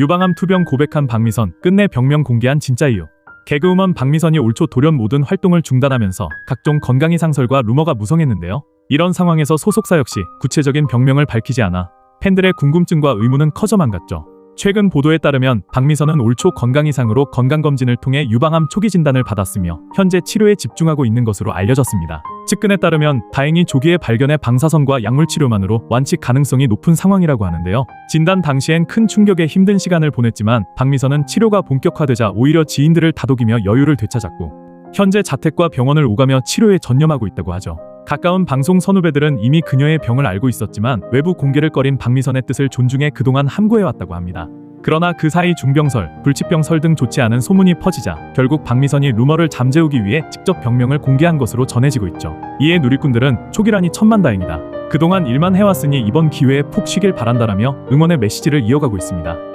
유방암 투병 고백한 박미선 끝내 병명 공개한 진짜 이유. 개그우먼 박미선이 올 초 돌연 모든 활동을 중단하면서 각종 건강 이상설과 루머가 무성했는데요. 이런 상황에서 소속사 역시 구체적인 병명을 밝히지 않아 팬들의 궁금증과 의문은 커져만 갔죠. 최근 보도에 따르면 박미선은 올 초 건강 이상으로 건강검진을 통해 유방암 초기 진단을 받았으며 현재 치료에 집중하고 있는 것으로 알려졌습니다. 측근에 따르면 다행히 조기에 발견해 방사선과 약물 치료만으로 완치 가능성이 높은 상황이라고 하는데요. 진단 당시엔 큰 충격에 힘든 시간을 보냈지만 박미선은 치료가 본격화되자 오히려 지인들을 다독이며 여유를 되찾았고 현재 자택과 병원을 오가며 치료에 전념하고 있다고 하죠. 가까운 방송 선후배들은 이미 그녀의 병을 알고 있었지만 외부 공개를 꺼린 박미선의 뜻을 존중해 그동안 함구해왔다고 합니다. 그러나 그 사이 중병설, 불치병설 등 좋지 않은 소문이 퍼지자 결국 박미선이 루머를 잠재우기 위해 직접 병명을 공개한 것으로 전해지고 있죠. 이에 누리꾼들은 초기란이 천만다행이다. 그동안 일만 해왔으니 이번 기회에 푹 쉬길 바란다라며 응원의 메시지를 이어가고 있습니다.